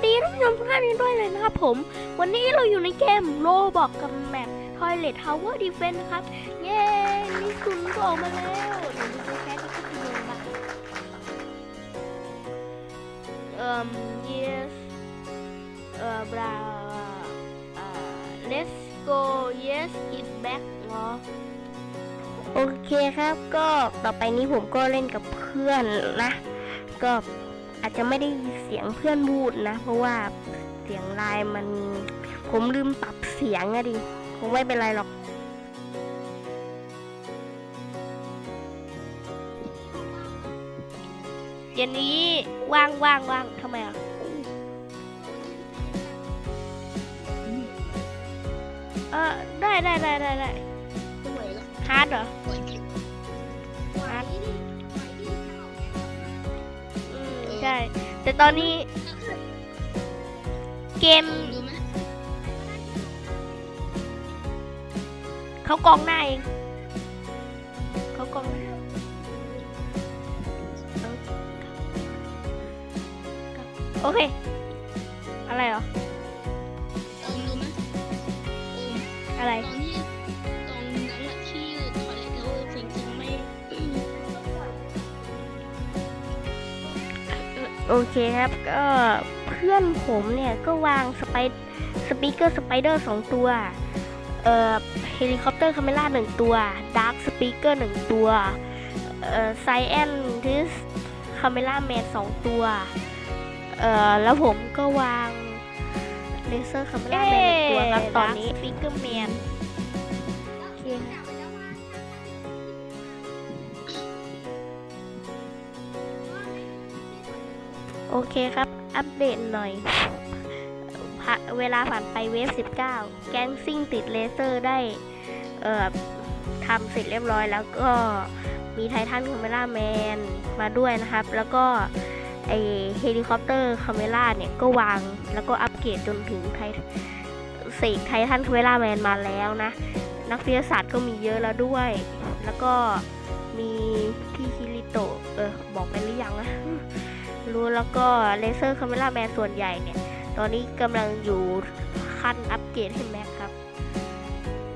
วัสดีท่านผู้ชมทุกท่านด้วยเลยนะครับผม วันนี้เราอยู่ในเกมโลบอกกับแมป Toilet Tower Defense นะครับ เย้นี่คุณก็ออกมาแล้ว เดี๋ยวดูแค่ที่ขึ้นลงมาเอ่อ yes เอ่อบราเอ่อ let's go yes it back เหรอโอเคครับก็ต่อไปนี้ผมก็เล่นกับเพื่อนนะ ก็ อาจจะไม่ได้ยินเสียงเพื่อนพูดนะ เพราะว่าเสียงไลน์มัน ผมลืมปรับเสียงอะดิคงไม่เป็นไรหรอกเดี๋ยวนี้ว่างว่างว่างทำไมอะเออได้ได้ได้ได้ได้ไม่ไหวแล้วฮาร์ดเหรอ ใช่ แต่ตอนนี้เกมดูไหมเขากองหน้าเองเขากองหน้าโอเค อะไรเหรอองดูไหมโอ้อะไร ตอนที่ โอเคครับก็เพื่อนผมเนี่ยก็วางสไปสปีกเกอร์สไปเดอร์สองตัวเอ่อเฮลิคอปเตอร์คาเมล่าหนึ่งตัวดาร์คสปีกเกอร์หนึ่งตัวเอ่อไซแอนทิสคาเมล่าแมนสองตัวเอ่อแล้วผมก็วางเลเซอร์คาเมล่าแมนหนึ่งตัวครับตอนนี้สปีกเกอร์แมนโอเค โอเคครับ อัปเดตหน่อยผาเวลาผ่านไปเวฟ 19 แก๊งซิ่งติดเลเซอร์ได้เอ่อทำเสร็จเรียบร้อยแล้วก็มีไททันคาเมล่าแมนมาด้วยนะครับ แล้วก็ไอเฮลิคอปเตอร์คาเมล่าเนี่ยก็วางแล้วก็อัปเกรดจนถึงไทเสกไททันคาเมล่าแมนมาแล้วนะ นักวิทยาศาสตร์ก็มีเยอะแล้วด้วย แล้วก็มีพี่คิริโตะเออบอกไปหรือยังนะ รู้แล้วก็เลเซอร์คาเมล่าแมนส่วนใหญ่เนี่ย ตอนนี้กำลังอยู่ขั้นอัปเกรดให้แม็กครับ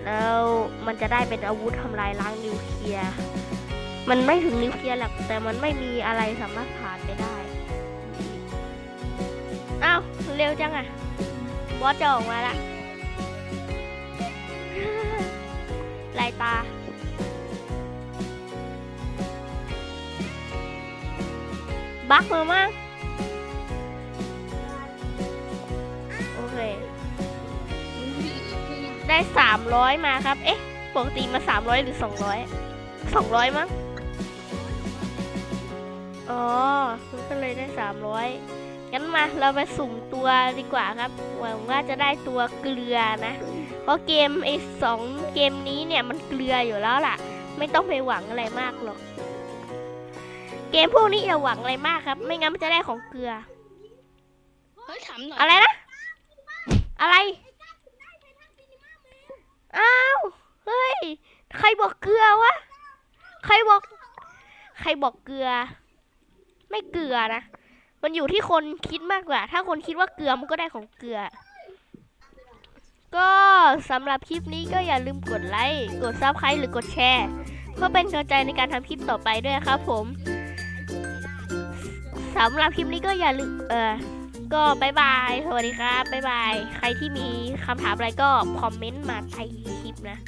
แล้วมันจะได้เป็นอาวุธทำลายล้างนิวเคลียร์มันไม่ถึงนิวเคลียร์หรอกแต่มันไม่มีอะไรสามารถผ่านไปได้อ้าวเร็วจังอะบอสจะออกมาละลายตา บักมามั้งโอเค ได้สามร้อยมาครับ เอ๊ะ ปกติมาสามร้อยหรือสองร้อยสองร้อยมั้ง อ๋อมันก็เลยได้สามร้อยงั้นมาเราไปสุ่มตัวดีกว่าครับหวังว่าจะได้ตัวเกลือนะ เพราะเกมไอ้สองเกมนี้เนี่ยมันเกลืออยู่แล้วล่ะ ไม่ต้องไปหวังอะไรมากหรอก เกมพวกนี้อย่าหวังอะไรมากครับ ไม่งั้นมันจะได้ของเกลือ เฮ้ยถามหน่อยอะไรนะ อะไร อ้าว เฮ้ย ใครบอกเกลือวะ ใครบอก ใครบอกเกลือ ไม่เกลือนะ มันอยู่ที่คนคิดมากกว่า ถ้าคนคิดว่าเกลือมันก็ได้ของเกลือ ก็สำหรับคลิปนี้ก็อย่าลืมกดไลค์ กดซับสไครต์หรือกดแชร์เพื่อเป็นกำลังใจในการทำคลิปต่อไปด้วยครับผม สำหรับคลิปนี้ก็อย่าลืมเออก็บายบาย สวัสดีครับบายบาย ใครที่มีคำถามอะไรก็คอมเมนต์มาใต้คลิปนะ